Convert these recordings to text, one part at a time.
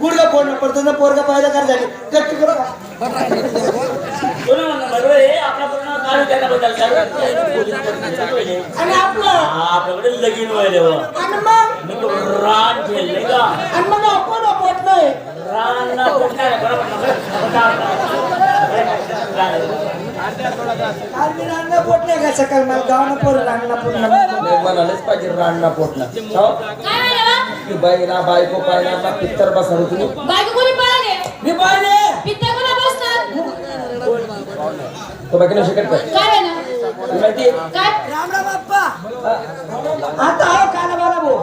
बरोबर ना पोरगा पाहायला काय झाली. कट्टी करा आणि आपलं? आपल्याकडे लगीन व्हायला रान खेळले का आणि मग आपण रान बरोबर. ना? आम्ही रांना पोट नाही का सकाळ मला गावानं पोर रांना पोट नाही. म्हणालेच पाहिजे राणना पोटला काय झालं बा? की बाई ना बायको पाहिला ना पिक्चर बसा तुम्ही. बायको कोणी पळाले? मी पाहिले पित्ता कोणा बसतात तो बाकी शिकत काय काय आहे ना तुला माहिती? काय? राम राम बाप्पा. आता हो काना बारा भाऊ.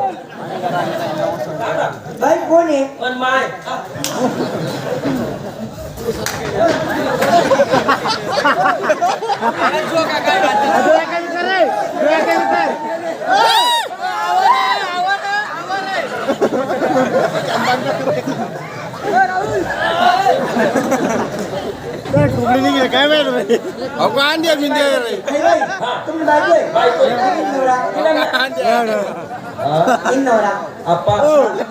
बाई कोण आहे? पण माय. काय माहिती तुम्ही बायको आहे बायको आहे. तीन नवरा तीन नवरा आप्पा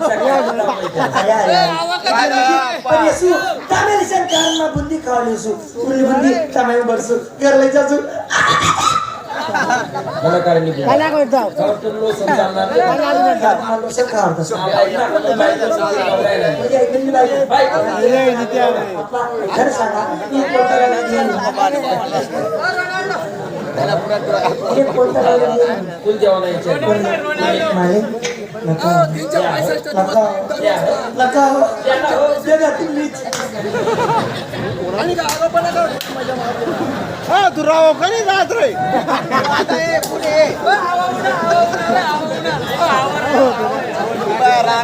सगळ्यांना माहिती आहे. अरे, अरे. पण येसू तामेली सरकार मा बुंदी खावली सु उरली बुंदी तामेली बरसू करले जासू मला कारण नाही बोलत. खरं तर लो समजावणार नाही. मला सर खावत असू आपल्या ऐका, आपण बायको समजून बोलायला नाही. म्हणजे ऐकून बायको बायको. आपला घर सांगा एक कोणता गाडी घेऊन एक कोणता गाडी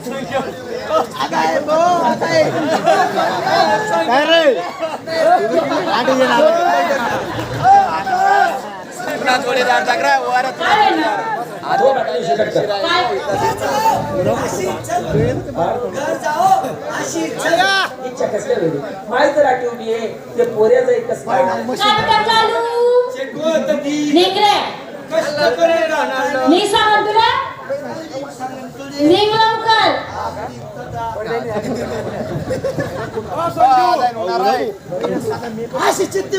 काय इच्छा कसं काय वेगळी? माहीत राखीवली आहे ते पोऱ्याचं एक कसं काय काय बेटा चालू निघ रे मी सांग तुला? निघ लवकर अशी चित्ती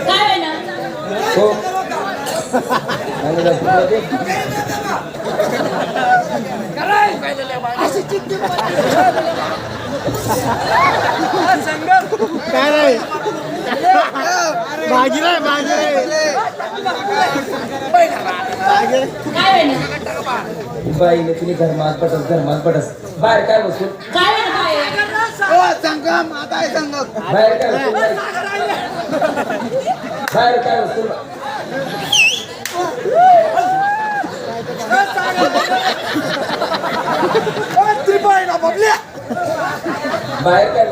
काय आहे ना हो आणि जर तुला ते- काय बाईने तुम्ही धर्मात पटस धर्मात पटस बाहेर काय बसू संगम आता आहे संगम बाहेर काय बाहेर काय बाहेर काय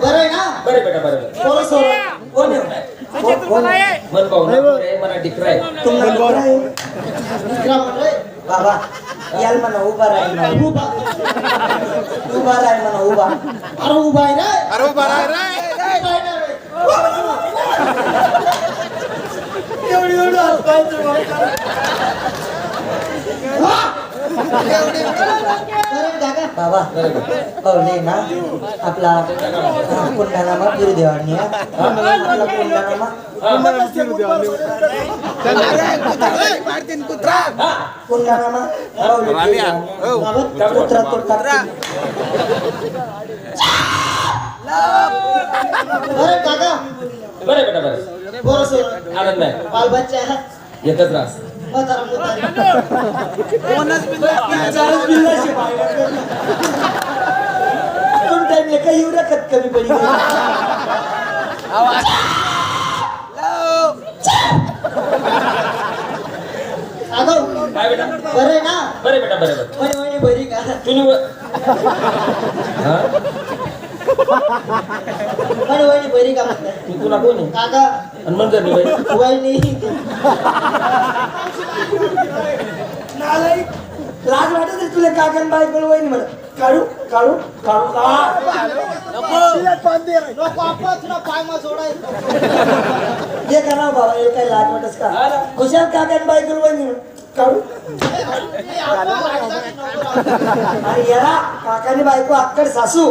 बरं आहे ना बरे बेटा बरे बरे पोरं सोरं. कोण आहे? कोण- कोण आहे? मन भाऊ ना पोरे, मला डिकरा आहे तुम्हाला कोण आहे? इकडं म्हणतोय. बाबा याल म्हणा उभा राहील म्हणा. उभा. उभा राहील म्हणा उभा. अरे उभा आहे रे अरे उभा राह रे? एवढी एवढी हात पाय जोडून. वा! बरं काका बाबा. पाहुणे ना आपला पुण्यानामा फिरू देवानी आपला पुण्यानामा पुण्यानामा कुत्रा कुत्रा बरं काका. बरं बेटा बरं. बरं सोड आनंद आहे. एकच रास म्हातारा. दोन टाइम एका एवढ्या खत कमी काय बेटा बरं आहे ना बरं. बेटा बरं बरं. म्हणे म्हणे बरी का तुम्ही म्हणे म्हणे बरी. का तुला कोण आहे काका मी बाई. वहिनी नालायक. लाज वाटत आहे तुला काकण बायकोला वहिनी म्हणत काढू काढू काढू. का हे का ना बाबा हे काय लाज वाटत का? खुशाल काकण बायकोला वहिनी म्हणत काढू. आणि याला काकानी बायको अक्कड सासू.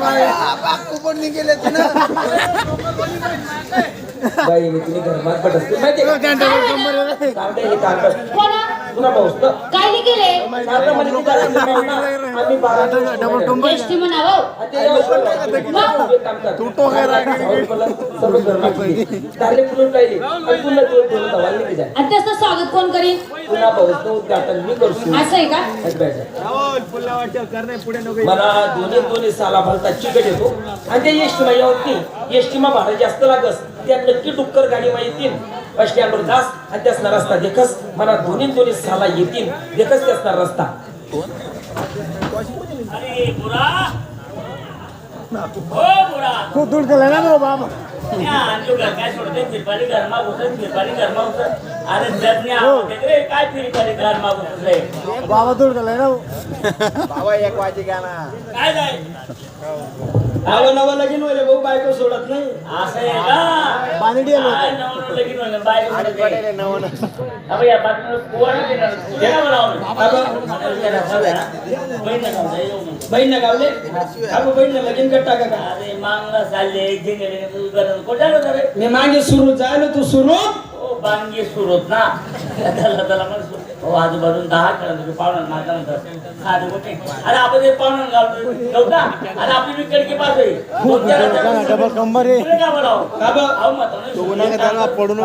बायको आ- बाई मी तुम्ही घरमात पट असते माहिती तुला पाऊस काय नाही केले? आम्ही बारा एसटी तू सर्व घरमात आणि पुन्हा तुला स्वागत कोण करीन? पुन्हा तो उद्घाटन मी करतो. असं आहे का? मला दोन्ही दोन्ही साला भरता चिकट येतो. आणि ते एसटीमा यावती एसटीमा भाडं जास्त लागस त्यात नक्की डुक्कर गाडी मा येतील बस स्टँडवर जास आणि त्यासना रस्ता देखस. मला दोन्ही दोन्ही साला येतील देखस त्यासना रस्ता. अरे हो बुरा. या, आमच्या घर काय सोडते फिरपाली घरमा घुसत फिरपाली घरमा घुसत अरे जगने आवडते रे काय फिरपाली घरमा घुसत रे. काय जाय? आलो नवा लगीन होईल भाऊ बायको सोडत नाही असं आहे का काय नवं लगीन बायको. अबे, या देणार? दे ना मला आवडून. त्याला खाऊया. बहीण नका म्हणता, येऊ म्हणता. बहीण ना गावले अगो बहीण ना लगीन कट्टा का अरे मांगला चालले रे मी मागे सुरू जायला तू सुरू ओ बांगे सुरू होत ना त्याला त्याला म्हणतो हो आजूबाजून दहा खेळा तुम्ही पाहुणा माझा म्हणतात हा ते मोठे. अरे आपण घालतो आणि आपली पास डबल कंबर आहे. का बोलाव का बा? अहो मत पडून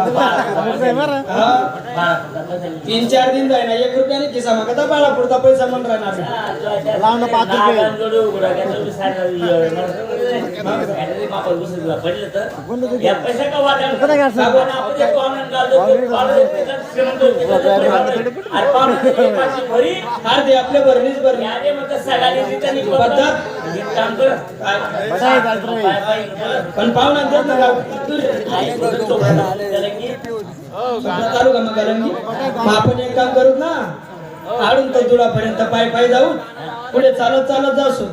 तीन चार दिन जाय ना एक रुपयाने खिसा मग आता बाळा पुरता पैसा म्हण राहणार लावणं पाच पडलं ते आपल्या पण पाहुणा देत ना चालू का मग आपण एक काम करू ना आडून तर दुडापर्यंत पाय पाय जाऊ. पुढे चालत चालत जासू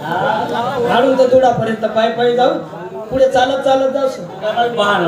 आडून तर दुडापर्यंत पाय पाय जाऊ पुढे चालत चालत जासू बहान